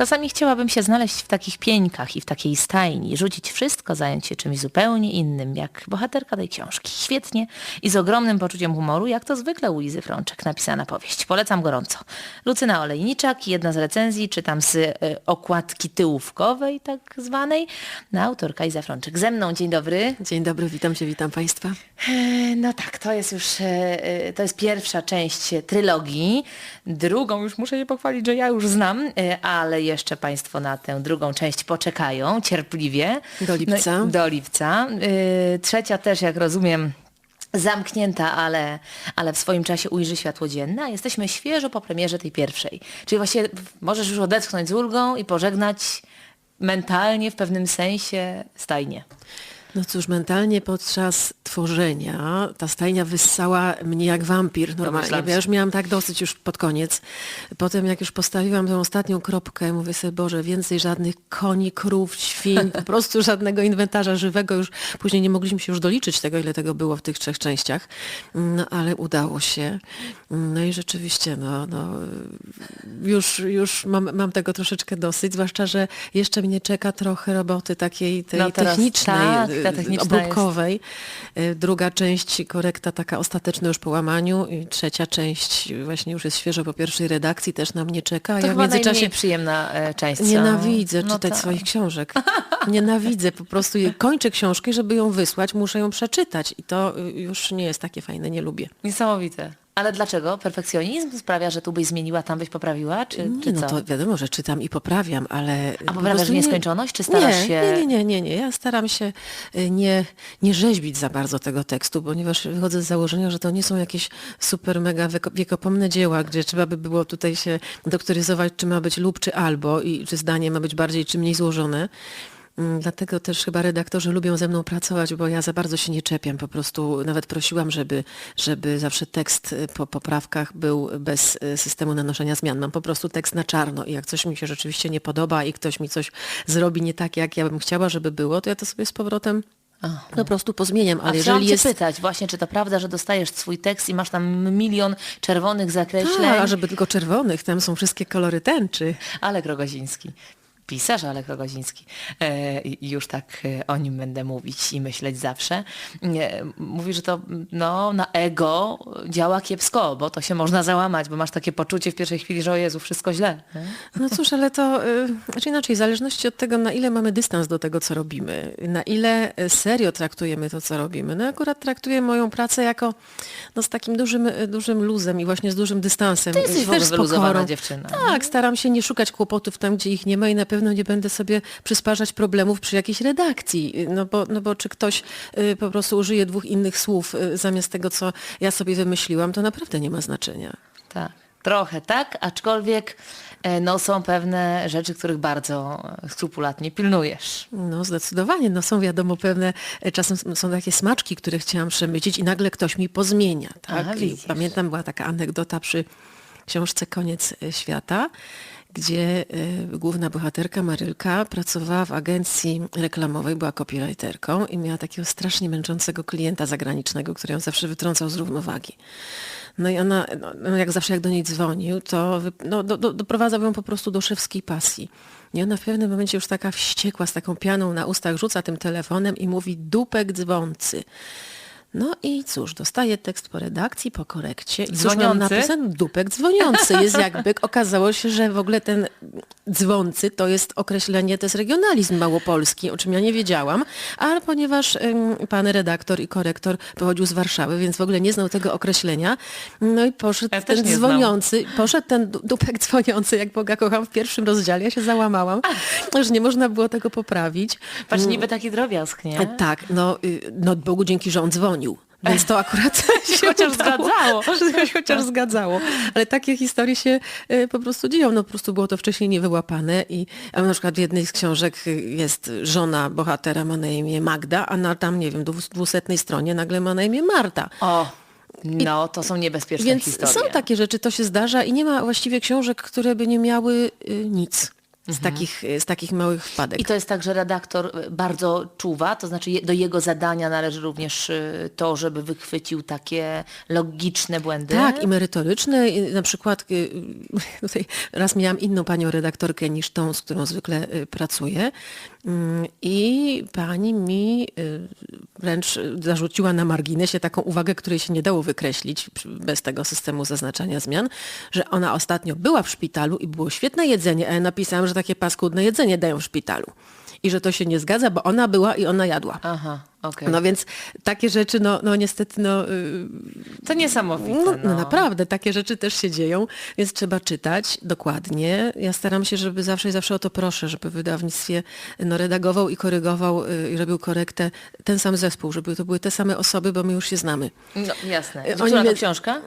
Czasami chciałabym się znaleźć w takich pieńkach i w takiej stajni, rzucić wszystko, zająć się czymś zupełnie innym, jak bohaterka tej książki. Świetnie i z ogromnym poczuciem humoru, jak to zwykle u Lizy Frączek napisana powieść. Polecam gorąco. Lucyna Olejniczak, jedna z recenzji, czytam z y, okładki tyłówkowej tak zwanej, na autorka Iza Frączek. Ze mną, dzień dobry. Dzień dobry, witam Cię, witam Państwa. E, No tak, to jest już, e, e, to jest pierwsza część trylogii. Drugą już muszę się pochwalić, że ja już znam, ale jeszcze Państwo na tę drugą część poczekają cierpliwie. Do lipca. No, do lipca. E, Trzecia też, jak rozumiem, zamknięta, ale, ale w swoim czasie ujrzy światło dzienne, a jesteśmy świeżo po premierze tej pierwszej. Czyli właściwie możesz już odetchnąć z ulgą i pożegnać mentalnie w pewnym sensie stajnie. No cóż, mentalnie podczas tworzenia ta stajnia wyssała mnie jak wampir normalnie, bo ja już miałam tak dosyć już pod koniec. Potem jak już postawiłam tę ostatnią kropkę, mówię sobie, Boże, więcej żadnych koni, krów, świń, po prostu żadnego inwentarza żywego. Już później nie mogliśmy się już doliczyć tego, ile tego było w tych trzech częściach. No ale udało się. No i rzeczywiście, no, no już, już mam, mam tego troszeczkę dosyć, zwłaszcza, że jeszcze mnie czeka trochę roboty takiej tej No technicznej, tak, y, ta techniczna obróbkowej. Y, Druga część, korekta taka ostateczna już po łamaniu i trzecia część właśnie już jest świeżo po pierwszej redakcji, też na mnie czeka. To ja w międzyczasie przyjemna e, część. nienawidzę No czytać tak. swoich książek. Nienawidzę, po prostu je- kończę książkę żeby ją wysłać, muszę ją przeczytać i to y, już nie jest takie fajne, nie lubię. Niesamowite. Ale dlaczego? Perfekcjonizm sprawia, że tu byś zmieniła, tam byś poprawiła? Czy, czy Nie, no co? to wiadomo, że czytam i poprawiam, ale... po poprawiasz w nieskończoność, czy starasz nie, się- Nie, nie, nie, nie. Ja staram się y, nie, nie rzeźbić za bardzo tego tekstu, ponieważ wychodzę z założenia, że to nie są jakieś super, mega wieko- wiekopomne dzieła, gdzie trzeba by było tutaj się doktoryzować, czy ma być lub, czy albo i czy zdanie ma być bardziej, czy mniej złożone. Mm, Dlatego też chyba redaktorzy lubią ze mną pracować, bo ja za bardzo się nie czepiam. Po prostu nawet prosiłam, żeby, żeby zawsze tekst y, po poprawkach był bez y, systemu nanoszenia zmian. Mam po prostu tekst na czarno i jak coś mi się rzeczywiście nie podoba i ktoś mi coś zrobi nie tak, jak ja bym chciała, żeby było, to ja to sobie z powrotem po prostu pozmieniam. A Ale chciałam jeżeli jest... pytać właśnie, czy to prawda, że dostajesz swój tekst i masz tam milion czerwonych zakreśleń? Tak, a żeby tylko czerwonych, tam są wszystkie kolory tęczy. Alek Rogoziński. Pisarz Alek Rogoziński. E, już tak e, o nim będę mówić i myśleć zawsze. Nie, mówi, że to no, na ego działa kiepsko, bo to się można załamać, bo masz takie poczucie w pierwszej chwili, że o Jezu, wszystko źle. No cóż, ale to, znaczy inaczej, w zależności od tego, na ile mamy dystans do tego, co robimy, na ile serio traktujemy to, co robimy. No akurat traktuję moją pracę jako no, z takim dużym, dużym luzem i właśnie z dużym dystansem. Ty jesteś Też w ogóle dziewczyna. Tak, staram się nie szukać kłopotów tam, gdzie ich nie ma i na pewno nie będę sobie przysparzać problemów przy jakiejś redakcji. No bo, no bo czy ktoś y, po prostu użyje dwóch innych słów y, zamiast tego, co ja sobie wymyśliłam, to naprawdę nie ma znaczenia. Tak, trochę tak, aczkolwiek e, no, są pewne rzeczy, których bardzo e, skrupulatnie pilnujesz. No zdecydowanie, no są wiadomo pewne, e, czasem są takie smaczki, które chciałam przemycić i nagle ktoś mi pozmienia. Tak? Aha, pamiętam, była taka anegdota przy książce Koniec świata, gdzie e, główna bohaterka Marylka pracowała w agencji reklamowej, była copywriterką i miała takiego strasznie męczącego klienta zagranicznego, który ją zawsze wytrącał z równowagi. No i ona, no, no jak zawsze jak do niej dzwonił, to no, do, do, doprowadzał ją po prostu do szewskiej pasji. I ona w pewnym momencie już taka wściekła, z taką pianą na ustach, rzuca tym telefonem i mówi dupek dzwoncy. No i cóż, dostaje tekst po redakcji, po korekcie. I cóż miał Dzwoniący? napisane? Dupek dzwoniący. Jest jakby, okazało się, że w ogóle ten dzwoncy to jest określenie, to jest regionalizm małopolski, o czym ja nie wiedziałam, ale ponieważ ym, pan redaktor i korektor pochodził z Warszawy, więc w ogóle nie znał tego określenia, no i poszedł Ja ten nie znam. dzwoniący, poszedł ten du- dupek dzwoniący, jak Boga kocham, w pierwszym rozdziale, ja się załamałam, że nie można było tego poprawić. Patrz, niby taki drobiazg, nie? Tak, no, y, no Bogu dzięki, że on dzwonił. Więc to akurat się Chociaż udało. zgadzało. Chociaż zgadzało. Ale takie historie się e, po prostu dzieją. No po prostu było to wcześniej niewyłapane i na przykład w jednej z książek y, jest żona bohatera, ma na imię Magda, a na tam, nie wiem, dwu- dwusetnej stronie nagle ma na imię Marta. O, no to są niebezpieczne Więc historie. są takie rzeczy, to się zdarza i nie ma właściwie książek, które by nie miały y, nic. Z, takich, z takich małych wpadek. I to jest tak, że redaktor y, bardzo czuwa, to znaczy do jego zadania należy również y, to, żeby wychwycił takie logiczne błędy. Tak, i merytoryczne. I Na przykład y, tutaj raz miałam inną panią redaktorkę niż tą, z którą zwykle pracuję. Mm, I pani mi y, wręcz zarzuciła na marginesie taką uwagę, której się nie dało wykreślić bez tego systemu zaznaczania zmian, że ona ostatnio była w szpitalu i było świetne jedzenie, a ja napisałam, że takie paskudne jedzenie dają w szpitalu. I że to się nie zgadza, bo ona była i ona jadła. Aha, okej. No więc takie rzeczy, no, no niestety, no, y, To niesamowite. no, No, no naprawdę, takie rzeczy też się dzieją, więc trzeba czytać dokładnie. Ja staram się, żeby zawsze i zawsze o to proszę, żeby w wydawnictwie no, redagował i korygował y, i robił korektę ten sam zespół, żeby to były te same osoby, bo my już się znamy. No, jasne. Która to książka?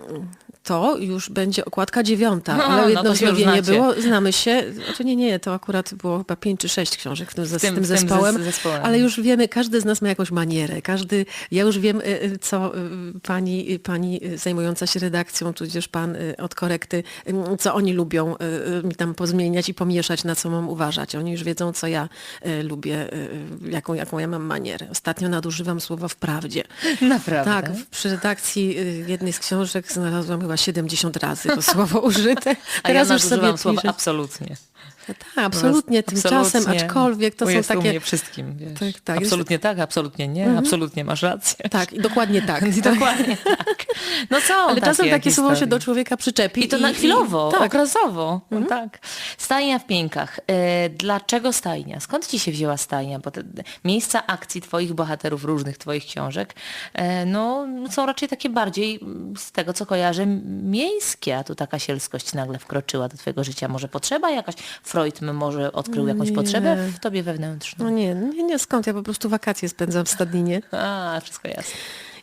To już będzie okładka dziewiąta, No, ale no jedno znowienie znacie. było, znamy się. Znaczy nie, nie, to akurat było chyba pięć czy sześć książek w tym, z tym- tym, zespołem, zes- zespołem. ale już wiemy, każdy z nas ma jakąś manierę, każdy, ja już wiem, y, y, co y, pani, pani zajmująca się redakcją, tudzież pan od korekty, y, co oni lubią mi tam pozmieniać i pomieszać, na co mam uważać. Oni już wiedzą, co ja lubię, jaką, jaką ja mam manierę. Ostatnio nadużywam słowa wprawdzie. Naprawdę. Tak, przy redakcji jednej z książek znalazłam chyba 70 razy to słowo użyte. A ja Teraz już sobie piszę. absolutnie. Tak, absolutnie, tymczasem, Absolutnie. aczkolwiek to Bo są jest takie... wszystkim, wiesz. Tak, tak. Mhm. Absolutnie tak, absolutnie nie, absolutnie masz rację. Tak, i dokładnie tak. I dokładnie tak. No co? Ale czasem takie słowo się do człowieka przyczepi. I to na chwilowo, tak. okresowo. No tak. Stajnia w Pieńkach. E, dlaczego stajnia? Skąd ci się wzięła stajnia? Bo te miejsca akcji twoich bohaterów, różnych twoich książek, e, no są raczej takie bardziej, mm, z tego co kojarzę, miejskie, a tu taka sielskość nagle wkroczyła do twojego życia. Może potrzeba jakaś? Freud może odkrył jakąś Nie. potrzebę w tobie wewnętrzną? No nie, nie, nie, skąd? Ja po prostu wakacje spędzam w Stadninie. A, wszystko jasne.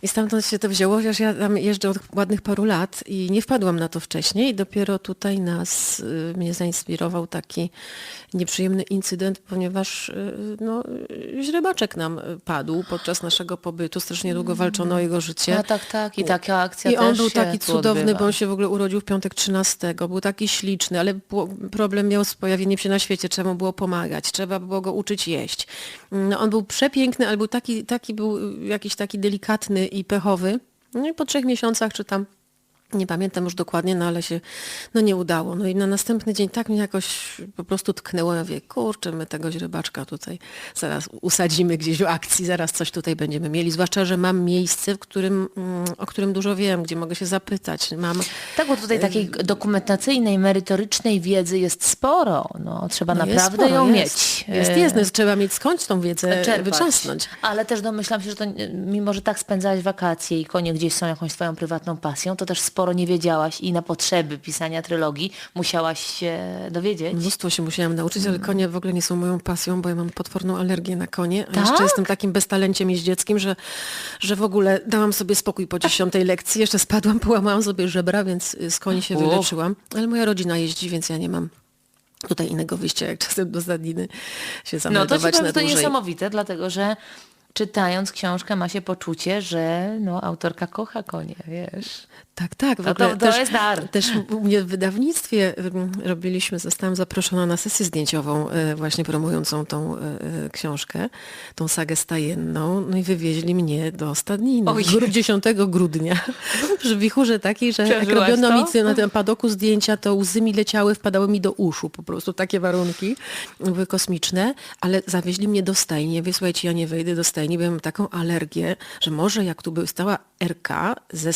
I stamtąd się to wzięło, chociaż ja tam jeżdżę od ładnych paru lat i nie wpadłam na to wcześniej. Dopiero tutaj nas, y, mnie zainspirował taki nieprzyjemny incydent, ponieważ y, no, źrebaczek nam padł podczas naszego pobytu. Strasznie długo walczono o jego życie. A tak, tak. I taka akcja I on był taki cudowny, odbywa. bo on się w ogóle urodził w piątek 13. Był taki śliczny, ale problem miał z pojawieniem się na świecie. Trzeba mu było pomagać, trzeba było go uczyć jeść. No, on był przepiękny, ale był taki, taki był jakiś taki delikatny i pechowy. No i po trzech miesiącach, czy tam nie pamiętam już dokładnie, no ale się no nie udało. No i na następny dzień tak mnie jakoś po prostu tknęło. Ja mówię, kurczę, my tego źrebaczka tutaj zaraz usadzimy gdzieś w akcji, zaraz coś tutaj będziemy mieli. Zwłaszcza, że mam miejsce, w którym, mm, o którym dużo wiem, gdzie mogę się zapytać. Mam Tak, bo tutaj takiej dokumentacyjnej, merytorycznej wiedzy jest sporo. No, trzeba no naprawdę sporo, ją jest. mieć. Jest, jest, no, trzeba mieć skądś tą wiedzę czerpać. wyczasnąć. Ale też domyślam się, że to e, mimo, że tak spędzałeś wakacje i konie gdzieś są jakąś twoją prywatną pasją, to też sporo nie wiedziałaś i na potrzeby pisania trylogii musiałaś się dowiedzieć. Mnóstwo się musiałam nauczyć, ale konie w ogóle nie są moją pasją, bo ja mam potworną alergię na konie. A Tak? jeszcze jestem takim beztalenciem jeździeckim, że, że w ogóle dałam sobie spokój po dziesiątej lekcji. Jeszcze spadłam, połamałam sobie żebra, więc y, z koni się wyleczyłam. Ale moja rodzina jeździ, więc ja nie mam tutaj innego wyjścia, jak czasem do Zadiny się No to ci zameldować powiem, na że to dłużej. niesamowite, dlatego że czytając książkę ma się poczucie, że no, autorka kocha konie, wiesz. Tak, tak. W No to- ogóle to też, jest dar. Też u mnie w wydawnictwie ym, robiliśmy, zostałam zaproszona na sesję zdjęciową e, właśnie promującą tą e, e, książkę, tą sagę stajenną. No i wywieźli mnie do Stadniny. Oj. Gru- 10 grudnia. Przy wichurze takiej, że jak robiono to? mi na tym padoku zdjęcia, to łzy mi leciały, wpadały mi do uszu. Po prostu takie warunki były kosmiczne, ale zawieźli mnie do stajni. Ja mówię, słuchajcie, ja nie wejdę do stajni, ja mam taką alergię, że może jak tu by stała RK ze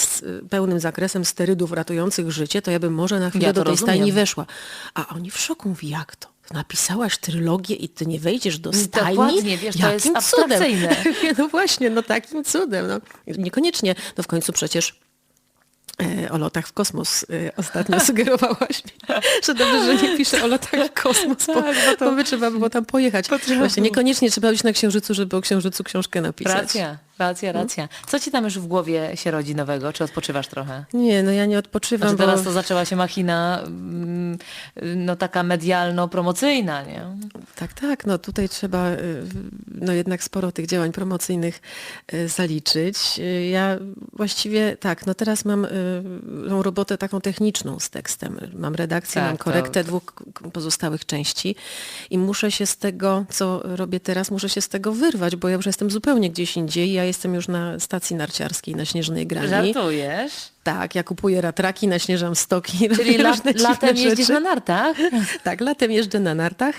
pełnym zakresem sterydów ratujących życie, to ja bym może na chwilę Ja do tej rozumiem. stajni weszła. A oni w szoku mówi, jak to? Napisałaś trylogię i ty nie wejdziesz do stajni? Dokładnie, wiesz, to jest Jakim cudem? No właśnie, no takim cudem. No. Niekoniecznie, no w końcu przecież o lotach w kosmos e, ostatnio sugerowałaś mi, że dobrze, że nie piszę o lotach w kosmos, bo, Tak, bo to- bo by trzeba było tam pojechać. Potrzeba Właśnie niekoniecznie trzeba być na Księżycu, żeby o Księżycu książkę napisać. Racja, racja, racja. Co ci tam już w głowie się rodzi nowego? Czy odpoczywasz trochę? Nie, no ja nie odpoczywam, Znaczy bo... teraz to zaczęła się machina mm, no taka medialno-promocyjna, nie? Tak, tak. No tutaj trzeba y, no jednak sporo tych działań promocyjnych y, zaliczyć. Y, Ja właściwie tak, no teraz mam tą robotę taką techniczną z tekstem. Mam redakcję, Tak, mam to- korektę dwóch pozostałych części i muszę się z tego, co robię teraz, muszę się z tego wyrwać, bo ja już jestem zupełnie gdzieś indziej. Ja jestem już na stacji narciarskiej na Śnieżnej Grani. Żartujesz? Tak, ja kupuję ratraki, naśnieżam stoki. Czyli la, latem jeździsz na nartach? Tak, latem jeżdżę na nartach.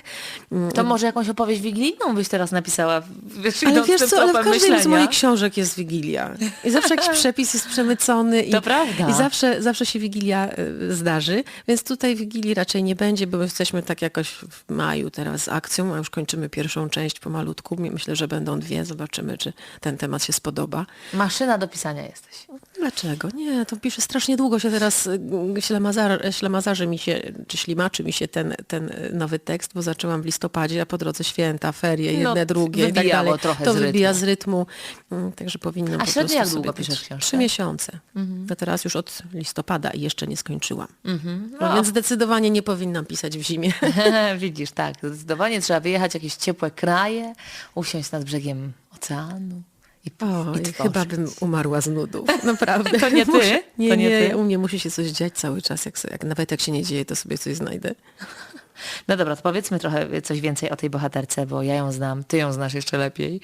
Mm, To może jakąś opowieść wigilijną byś teraz napisała? Wiesz, Ale wiesz co, ale w każdej z myślenia. moich książek jest Wigilia. I zawsze jakiś przepis jest przemycony. I, To prawda. I zawsze, zawsze się Wigilia y, zdarzy. Więc tutaj Wigilii raczej nie będzie, bo jesteśmy tak jakoś w maju teraz z akcją, a już kończymy pierwszą część pomalutku. Myślę, że będą dwie. Zobaczymy, czy ten temat się spodoba. Maszyna do pisania jesteś. Dlaczego? Nie, to piszę strasznie długo się teraz y, ślamazarzy mi się, czy ślimaczy mi się ten, ten y, nowy tekst, bo zaczęłam w listopadzie, a po drodze święta, ferie, No, jedne, drugie i tak dalej. trochę to z wybija z rytmu, Mm, także powinnam A po średnio jak długo piszesz książkę? Trzy miesiące. Mhm. A teraz już od listopada i jeszcze nie skończyłam. No, więc zdecydowanie nie powinnam pisać w zimie. Widzisz, tak. Zdecydowanie trzeba wyjechać w jakieś ciepłe kraje, usiąść nad brzegiem oceanu i, Oj, i chyba bym umarła z nudów, naprawdę. To nie ty? Muszę- Nie, To nie nie, ty? u mnie musi się coś dziać cały czas. Jak, jak, nawet jak się nie dzieje, to sobie coś znajdę. No dobra, to powiedzmy trochę coś więcej o tej bohaterce, bo ja ją znam, ty ją znasz jeszcze lepiej,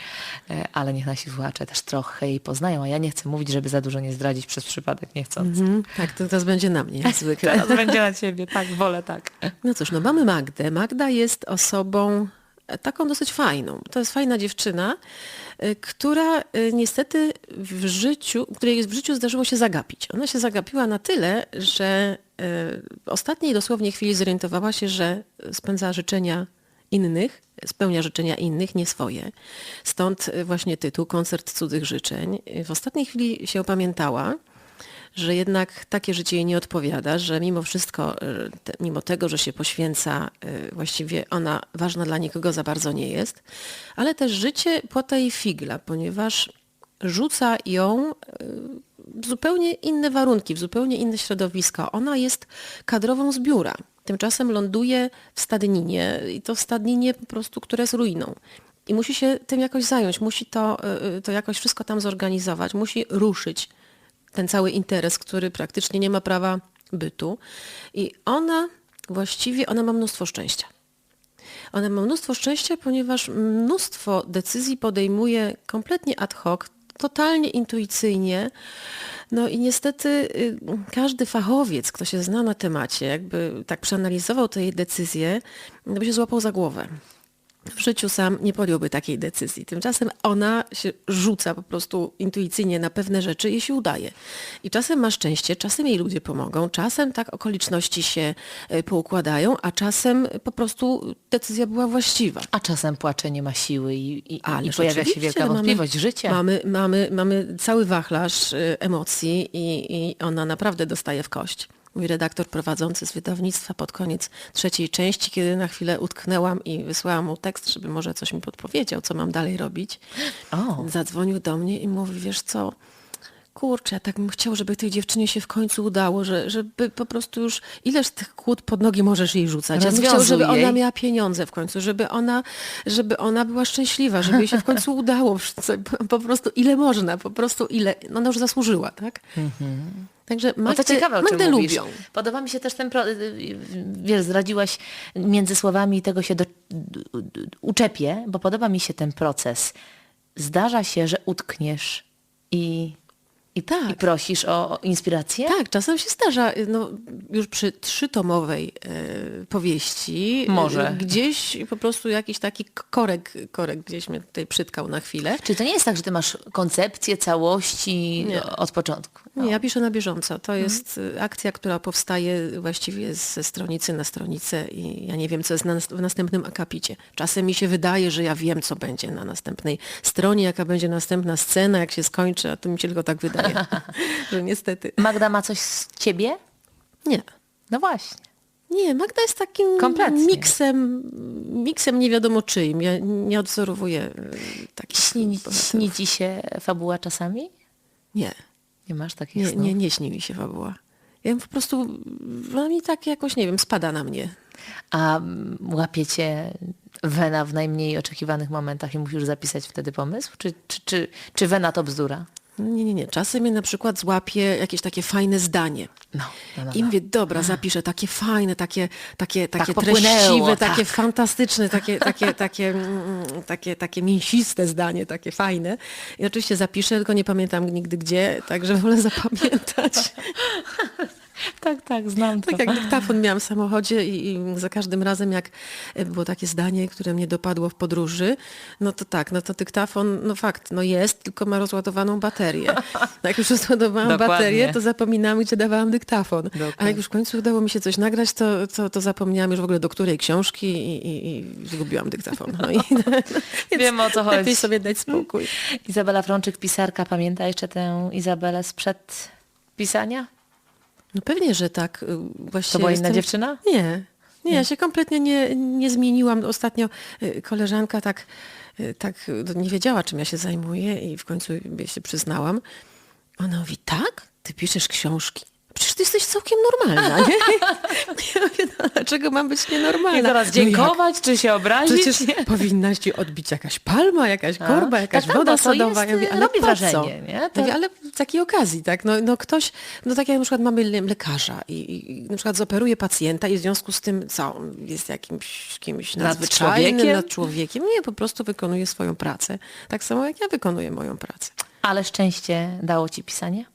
e, ale niech nasi słuchacze też trochę jej poznają, a ja nie chcę mówić, żeby za dużo nie zdradzić przez przypadek niechcąc. Mhm, tak, to teraz będzie na mnie, jak zwykle. Teraz będzie na ciebie, tak, wolę tak. No cóż, no mamy Magdę. Magda jest osobą taką dosyć fajną. To jest fajna dziewczyna, e, która e, niestety w życiu, której w życiu zdarzyło się zagapić. Ona się zagapiła na tyle, że e, w ostatniej dosłownie chwili zorientowała się, że spędza życzenia innych, spełnia życzenia innych, nie swoje. Stąd właśnie tytuł Koncert cudzych życzeń. W ostatniej chwili się opamiętała, że jednak takie życie jej nie odpowiada, że mimo wszystko, e, mimo tego, że się poświęca, e, właściwie ona ważna dla nikogo za bardzo nie jest, ale też życie płota jej figla, ponieważ rzuca ją e, w zupełnie inne warunki, w zupełnie inne środowisko. Ona jest kadrową z biura. Tymczasem ląduje w stadninie i to w stadninie po prostu, które jest ruiną. I musi się tym jakoś zająć, musi to, to jakoś wszystko tam zorganizować, musi ruszyć ten cały interes, który praktycznie nie ma prawa bytu. I ona właściwie, ona ma mnóstwo szczęścia. Ona ma mnóstwo szczęścia, ponieważ mnóstwo decyzji podejmuje kompletnie ad hoc, totalnie intuicyjnie. No i niestety y, każdy fachowiec, kto się zna na temacie, jakby tak przeanalizował te jej decyzje, no by się złapał za głowę w życiu sam nie podjąłby takiej decyzji. Tymczasem ona się rzuca po prostu intuicyjnie na pewne rzeczy i się udaje. I czasem ma szczęście, czasem jej ludzie pomogą, czasem tak okoliczności się e, poukładają, a czasem po prostu decyzja była właściwa. A czasem płacze nie ma siły i, i, i pojawia się wielka wątpliwość życia. Mamy, mamy, mamy cały wachlarz y, emocji i, i ona naprawdę dostaje w kość. Mój redaktor prowadzący z wydawnictwa pod koniec trzeciej części, kiedy na chwilę utknęłam i wysłałam mu tekst, żeby może coś mi podpowiedział, co mam dalej robić, O. zadzwonił do mnie i mówi, wiesz co, kurczę, ja tak bym chciał, żeby tej dziewczynie się w końcu udało, że, żeby po prostu już, ileż tych kłód pod nogi możesz jej rzucać. Ja bym chciał, żeby ona jej. miała pieniądze w końcu, żeby ona, żeby ona była szczęśliwa, żeby jej się w końcu udało. Po prostu ile można, po prostu ile, no ona już zasłużyła, tak? Także No Magdę, to ciekawe, o czym mówisz. lubią. Podoba mi się też ten, pro... wiesz, zdradziłaś między słowami i tego się do... uczepię, bo podoba mi się ten proces. Zdarza się, że utkniesz i, i, Tak. i prosisz o, inspirację? Tak, czasem się zdarza, no, już przy trzytomowej e, powieści, e, Może. gdzieś po prostu jakiś taki korek, korek gdzieś mnie tutaj przytkał na chwilę. Czy to nie jest tak, że ty masz koncepcję całości Nie. od początku? No. Nie, ja piszę na bieżąco. To jest y, akcja, która powstaje właściwie ze stronicy na stronicę i ja nie wiem, co jest na, w następnym akapicie. Czasem mi się wydaje, że ja wiem, co będzie na następnej stronie, jaka będzie następna scena, jak się skończy, a to mi się tylko tak wydaje, że niestety. Magda ma coś z ciebie? Nie. No właśnie. Nie, Magda jest takim Kompletnie. miksem, miksem nie wiadomo czyim. Ja nie odzorowuję y, takich Śni, śni ci się fabuła czasami? Nie. Nie masz takich Nie, snów? nie, nie śni mi się fabuła. Ja po prostu, ona mi tak jakoś, nie wiem, spada na mnie. A łapiecie wena w najmniej oczekiwanych momentach i musisz zapisać wtedy pomysł? Czy, czy, czy, czy wena to bzdura? Nie, nie, nie. Czasem mnie na przykład złapie jakieś takie fajne zdanie. No, no, no, I mówię, dobra, zapiszę takie fajne, takie, takie, takie popłynęło, treściwe, tak. takie fantastyczne, takie, takie, takie, mm, takie, takie mięsiste zdanie, takie fajne. I oczywiście zapiszę, tylko nie pamiętam nigdy gdzie, także wolę zapamiętać. Tak, tak, znam to. Tak jak dyktafon miałam w samochodzie i, i za każdym razem jak e, było takie zdanie, które mnie dopadło w podróży, no to tak, no to dyktafon, no fakt, no jest, tylko ma rozładowaną baterię. No jak już rozładowałam Dokładnie. baterię, to zapomniałam, gdzie dawałam dyktafon. A Dokładnie. jak już w końcu udało mi się coś nagrać, to, to, to zapomniałam już w ogóle do której książki i, i, i zgubiłam dyktafon. No i, Wiem, o co chodzi. Lepiej sobie dać spokój. Izabela Frączyk, pisarka, pamięta jeszcze tę Izabelę sprzed pisania? No pewnie, że tak. y, Właściwie To była inna dziewczyna? Nie. Nie, ja się kompletnie nie, nie zmieniłam. Ostatnio y, koleżanka tak, y, tak nie wiedziała, czym ja się zajmuję i w końcu się przyznałam. Ona mówi, tak? Ty piszesz książki? Przecież ty jesteś całkiem normalna, nie? Ja mówię, no, dlaczego mam być nienormalna? I teraz No dziękować, czy się obrazić? Przecież powinnaś ci odbić jakaś palma, jakaś korba, jakaś tak, woda to sodowa. ja mówię, ale robi wrażenie, co? nie? Ja To- Mówię, ale z jakiej okazji, tak? No, no ktoś, no tak jak na przykład mamy le- lekarza i, i, na przykład zoperuje pacjenta i w związku z tym co? Jest jakimś kimś Nad nadzwyczajnym, człowiekiem? nad człowiekiem. Nie, po prostu wykonuje swoją pracę. Tak samo jak ja wykonuję moją pracę. Ale szczęście dało ci pisanie?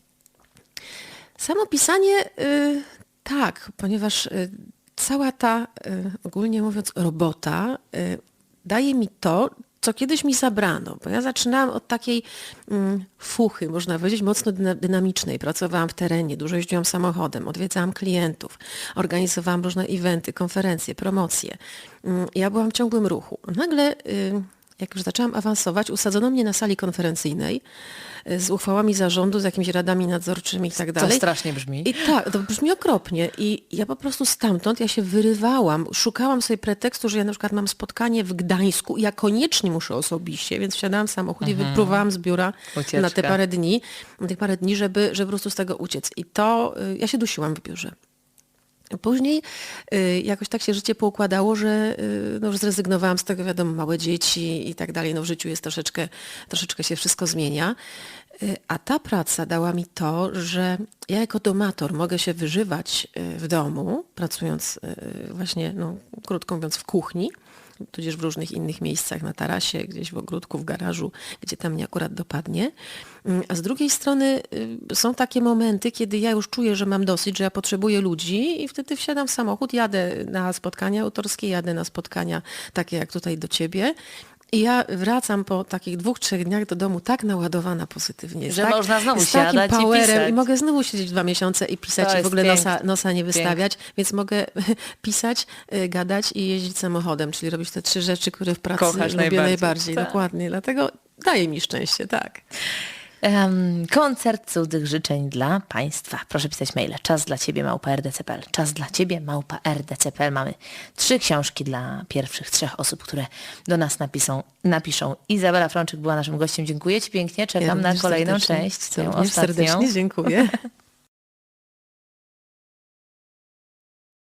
Samo pisanie y, tak, ponieważ y, cała ta, y, ogólnie mówiąc, robota y, daje mi to, co kiedyś mi zabrano, bo ja zaczynałam od takiej mm, fuchy, można powiedzieć, mocno dyna- dynamicznej. Pracowałam w terenie, dużo jeździłam samochodem, odwiedzałam klientów, organizowałam różne eventy, konferencje, promocje. Mm, Ja byłam w ciągłym ruchu. Nagle, y, jak już zaczęłam awansować, usadzono mnie na sali konferencyjnej y, z uchwałami zarządu, z jakimiś radami nadzorczymi i tak Co dalej. strasznie brzmi. I tak, to brzmi okropnie. I ja po prostu stamtąd, ja się wyrywałam, szukałam sobie pretekstu, że ja na przykład mam spotkanie w Gdańsku i ja koniecznie muszę osobiście, więc wsiadałam w samochód i wypróbowałam z biura Ucieczka. na te parę dni, na te parę dni, żeby, żeby po prostu z tego uciec. I to, y, ja się dusiłam w biurze. Później y, jakoś tak się życie poukładało, że y, no, zrezygnowałam z tego, wiadomo, małe dzieci i tak dalej. No, w życiu jest troszeczkę, troszeczkę się wszystko zmienia. Y, A ta praca dała mi to, że ja jako domator mogę się wyżywać w domu, pracując właśnie, no, krótko mówiąc, w kuchni, tudzież w różnych innych miejscach, na tarasie, gdzieś w ogródku, w garażu, gdzie tam mnie akurat dopadnie. Mm, A z drugiej strony y, są takie momenty, kiedy ja już czuję, że mam dosyć, że ja potrzebuję ludzi i wtedy wsiadam w samochód, jadę na spotkania autorskie, jadę na spotkania takie jak tutaj do ciebie. I ja wracam po takich dwóch, trzech dniach do domu tak naładowana pozytywnie. Że tak, można znowu z takim siadać i powerem pisać. i mogę znowu siedzieć dwa miesiące i pisać To i w ogóle nosa, piękne. nosa nie wystawiać, więc mogę pisać, y, gadać i jeździć samochodem, czyli robić te trzy rzeczy, które w pracy Kochasz lubię najbardziej. najbardziej. Tak. Dokładnie, dlatego daje mi szczęście, tak. Em, koncert cudzych życzeń dla Państwa. Proszę pisać maile. Czas dla Ciebie małpa rdc.pl. Czas dla Ciebie małpa rdc.pl. Mamy trzy książki dla pierwszych trzech osób, które do nas napiszą. napiszą. Izabela Frączyk była naszym gościem. Dziękuję Ci pięknie. Czekam Ja na kolejną część. tę ostatnią. serdecznie dziękuję.